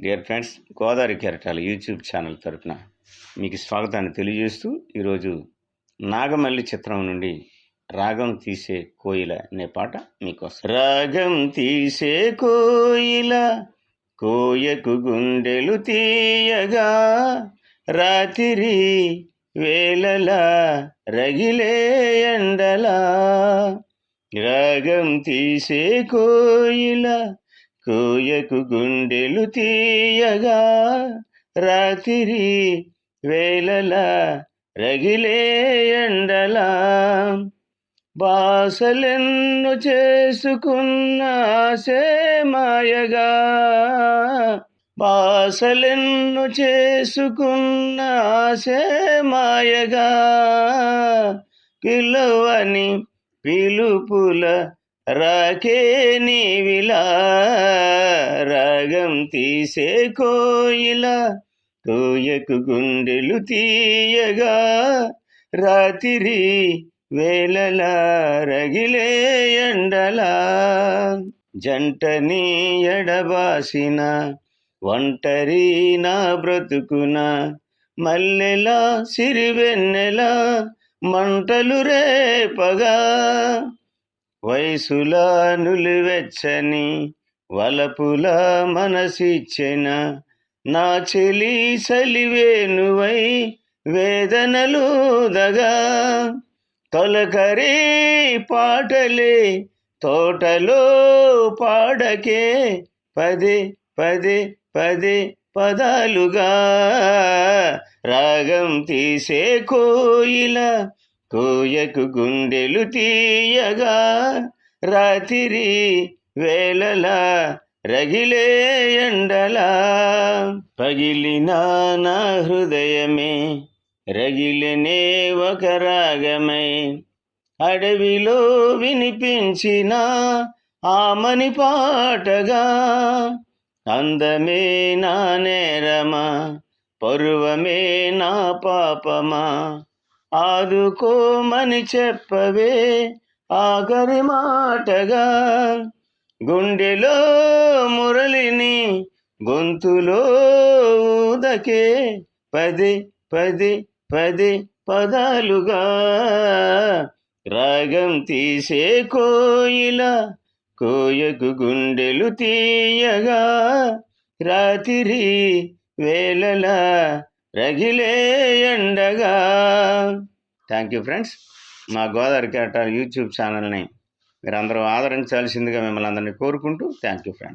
Dear friends Godavari కెరటాల YouTube channel తరపున మీకు స్వాగతాన్ని తెలియజేస్తూ ఈరోజు నాగమల్లి చిత్రం నుండి రాగం తీసే కోయిల అనే పాట మీకోసం. రాగం తీసే కోయిల కోయకు గుండెలు తీయగా రాత్రి వేళలా రగిలే ఎండలా. రాగం తీసే కోయిల కోయకు గుండెలు తీయగా రాత్రి వేళలా రగిలే ఎండలా. బాసలెన్ను చేసుకున్న ఆశే మాయగా. బాసలెన్ను చేసుకున్న ఆశే మాయగా. పిలువని పిలుపుల రాకే నీవిలా రాగం తీసే కోయిల కోయకు గుండెలు తీయగా రాత్రి వేలలా రగిలే ఎండలా. జంటని ఎడబాసిన ఒంటరి నా బ్రతుకున మల్లెలా సిరివెన్నెలా మంటలు రేపగా. వయసులా నులివెచ్చని వలపుల మనసిచ్చెన నా చెలి సలివేనువై వేదనలు దగా. తొలకరి పాటలే తోటలో పాడకే పదే పదే పదే పదాలుగా. రాగం తీసే కోయిల కోయకు గుండెలు తీయగా రాత్రి వేళలా రగిలే ఎండలా. పగిలిన నా హృదయమే రగిలినే ఒక రాగమై. అడవిలో వినిపించిన ఆమని పాటగా అందమే నా నేరమా పరువమే నా పాపమా. ఆదుకోమని చెప్పవే ఆఖరి మాటగా. గుండెలో మురళిని గొంతులో ఊదకే. పది పది పది పదాలుగా. రాగం తీసే కోయిల కోయకు గుండెలు తీయగా. రాత్రి వేళలా రగిలే ఎండగా. థ్యాంక్ యూ ఫ్రెండ్స్ మా గోదావరి కేట యూట్యూబ్ ఛానల్ని మీరందరూ ఆదరించాల్సిందిగా మిమ్మల్ని అందరినీ కోరుకుంటూ థ్యాంక్ యూ ఫ్రెండ్స్